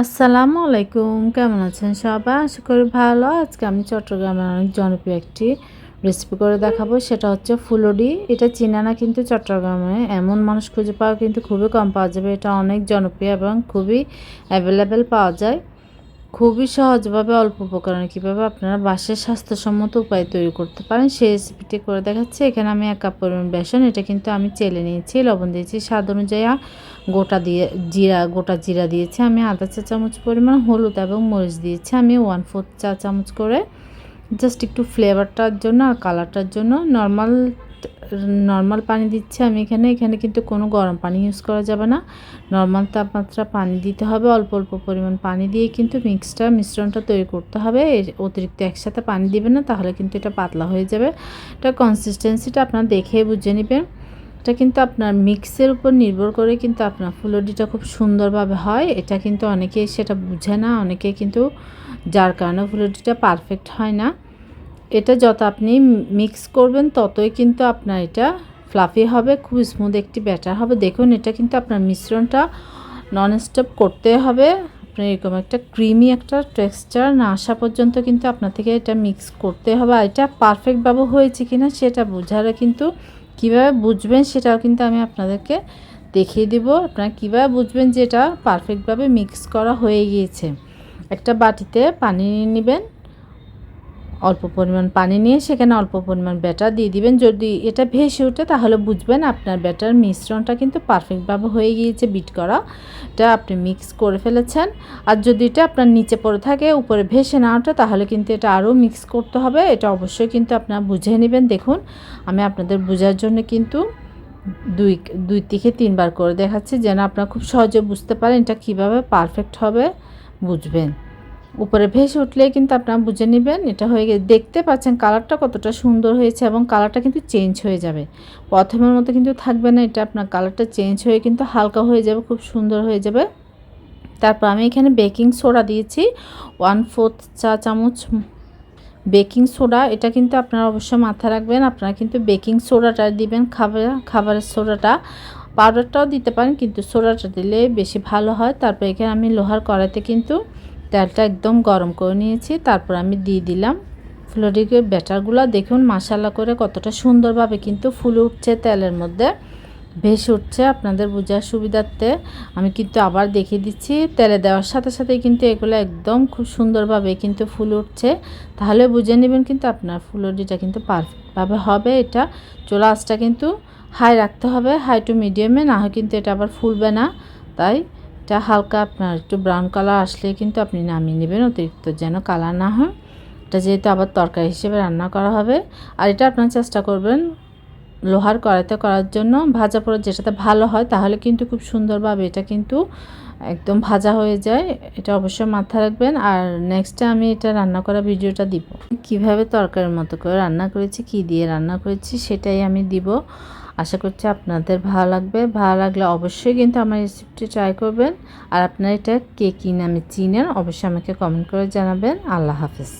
আসসালামু আলাইকুম, কেমন আছেন সবাই? আশা করি ভালো। আজকে আমি চট্টগ্রামের অনেক জনপ্রিয় একটি রেসিপি করে দেখাবো। সেটা হচ্ছে ফুলডি এটা চিনা না, কিন্তু চট্টগ্রামে এমন মানুষ খুঁজে পাওয়া কিন্তু খুবই কম পাওয়া যাবে। এটা অনেক জনপ্রিয় এবং খুবই অ্যাভেলেবেল পাওয়া যায়। খুবই সহজভাবে অল্প উপকরণে কীভাবে আপনারা বাসায় স্বাস্থ্যসম্মত উপায় তৈরি করতে পারেন, সেই রেসিপিটি করে দেখাচ্ছি। এখানে আমি এক কাপ পরিমাণ বেসন, এটা কিন্তু আমি চেলে নিয়েছি, লবণ দিয়েছি। স্বাদ অনুযায়ী গোটা দিয়ে, জিরা, গোটা জিরা দিয়েছি। আমি আধা চা চামচ পরিমাণ হলুদ এবং মরিচ দিয়েছি। আমি ওয়ান ফোর্থ চা চামচ করে জাস্ট একটু ফ্লেভারটার জন্য আর কালারটার জন্য নর্মাল নর্মাল পানি দিচ্ছি আমি এখানে। এখানে কিন্তু কোনো গরম পানি ইউজ করা যাবে না। নর্মাল তাপমাত্রা পানি দিতে হবে। অল্প অল্প পরিমাণ পানি দিয়ে কিন্তু মিক্সটা মিশ্রণটা তৈরি করতে হবে। অতিরিক্ত একসাথে পানি দিবেন না, তাহলে কিন্তু এটা পাতলা হয়ে যাবে। এটা কনসিস্টেন্সিটা আপনার দেখে বুঝে নেবেন। এটা কিন্তু আপনার মিক্সের উপর নির্ভর করে কিন্তু আপনার ফুলডিটা খুব সুন্দরভাবে হয়। এটা কিন্তু অনেকেই সেটা বুঝে না। অনেকে কিন্তু যার কারণে ফুলডিটা পারফেক্ট হয় না। এটা যত আপনি মিক্স করবেন, ততই কিন্তু আপনার এটা ফ্লাফি হবে, খুব স্মুথ একটি ব্যাটার হবে। দেখুন, এটা কিন্তু আপনার মিশ্রণটা নন স্টপ করতে হবে। আপনার এরকম একটা ক্রিমি একটা টেক্সচার না আসা পর্যন্ত কিন্তু আপনার থেকে এটা মিক্স করতে হবে। আর এটা পারফেক্টভাবে হয়েছে কি না সেটা বোঝারে কিন্তু কীভাবে বুঝবেন সেটাও কিন্তু আমি আপনাদেরকে দেখিয়ে দিব। আপনারা কীভাবে বুঝবেন যে এটা পারফেক্টভাবে মিক্স করা হয়ে গিয়েছে। একটা বাটিতে পানি নেবেন। অল্প পরিমাণ পানি নিয়ে সেখানে অল্প পরিমাণ ব্যাটার দিয়ে দিবেন। যদি এটা ভেসে ওঠে, তাহলে বুঝবেন আপনার ব্যাটার মিশ্রণটা কিন্তু পারফেক্টভাবে হয়ে গিয়েছে, বিট করা। এটা আপনি মিক্স করে ফেলেছেন। আর যদি এটা আপনার নিচে পড়ে থাকে, উপরে ভেসে না ওঠে, তাহলে কিন্তু এটা আরও মিক্স করতে হবে। এটা অবশ্যই কিন্তু আপনার বুঝে নেবেন। দেখুন, আমি আপনাদের বোঝার জন্য কিন্তু দুই দুই থেকে তিনবার করে দেখাচ্ছি, যেন আপনারা খুব সহজে বুঝতে পারেন এটা কীভাবে পারফেক্ট হবে। বুঝবেন। উপরে ভেসে উঠলে কিন্তু আপনারা বুঝে নেবেন, এটা হয়ে গেছে দেখতে পাচ্ছেন কালারটা কতটা সুন্দর হয়েছে এবং কালারটা কিন্তু চেঞ্জ হয়ে যাবে। প্রথমের মতো কিন্তু থাকবে না, এটা আপনার কালারটা চেঞ্জ হয়ে কিন্তু হালকা হয়ে যাবে, খুব সুন্দর হয়ে যাবে। তারপর আমি এখানে বেকিং সোডা দিয়েছি, ওয়ান ফোর্থ চা চামচ বেকিং সোডা, এটা কিন্তু আপনারা অবশ্যই মাথায় রাখবেন, আপনারা কিন্তু বেকিং সোডাটা দিবেন খাবার খাবারের সোডাটা। পাউডারটাও দিতে পারেন, কিন্তু সোডাটা দিলে বেশি ভালো হয়। তারপর এখানে আমি লোহার কড়াইতে কিন্তু তেলটা একদম গরম করে নিয়েছি, তারপর আমি দিয়ে দিলাম ফ্লোরিকের ব্যাটারগুলো। দেখুন মাসালা করে কতটা সুন্দরভাবে কিন্তু ফুলে উঠছে তেলের মধ্যে। ভেসে উঠছে আপনাদের বোঝার সুবিধার্থে। আমি কিন্তু আবার দেখিয়ে দিচ্ছি, তেলে দেওয়ার সাথে সাথে কিন্তু এগুলো একদম খুব সুন্দরভাবে কিন্তু ফুল উঠছে। তাহলে বুঝে নেবেন কিন্তু আপনার ফুলডিটা কিন্তু পারফেক্টভাবে হবে এটা। চোলা আঁচটা কিন্তু হাই রাখতে হবে, হাই টু মিডিয়ামে, না হয় কিন্তু এটা আবার ফুলবে না। তাই এটা হালকা আপনার একটু ব্রাউন কালার আসলে কিন্তু আপনি নামিয়ে নেবেন, অতিরিক্ত যেন কালার না হয়। এটা যেহেতু আবার তরকারি হিসেবে রান্না করা হবে। আর এটা আপনার চেষ্টা করবেন লোহার কড়াইতে করার জন্য। ভাজা পরে যেটাতে ভালো হয় তাহলে কিন্তু খুব সুন্দরভাবে এটা কিন্তু একদম ভাজা হয়ে যায়। এটা অবশ্যই মাথায় রাখবেন। আর নেক্সটে আমি এটা রান্না করা ভিডিওটা দিব। কীভাবে তরকারির মতো করে রান্না করেছি, কি দিয়ে রান্না করেছি সেটাই আমি দিব। আশা করছি আপনাদের ভালো লাগবে। ভালো লাগলে অবশ্যই কিন্তু আমার রেসিপিটি ট্রাই করবেন। আর আপনারা এটা কে কী নামে চিনেন, অবশ্যই আমাকে কমেন্ট করে জানাবেন। আল্লাহ হাফেজ।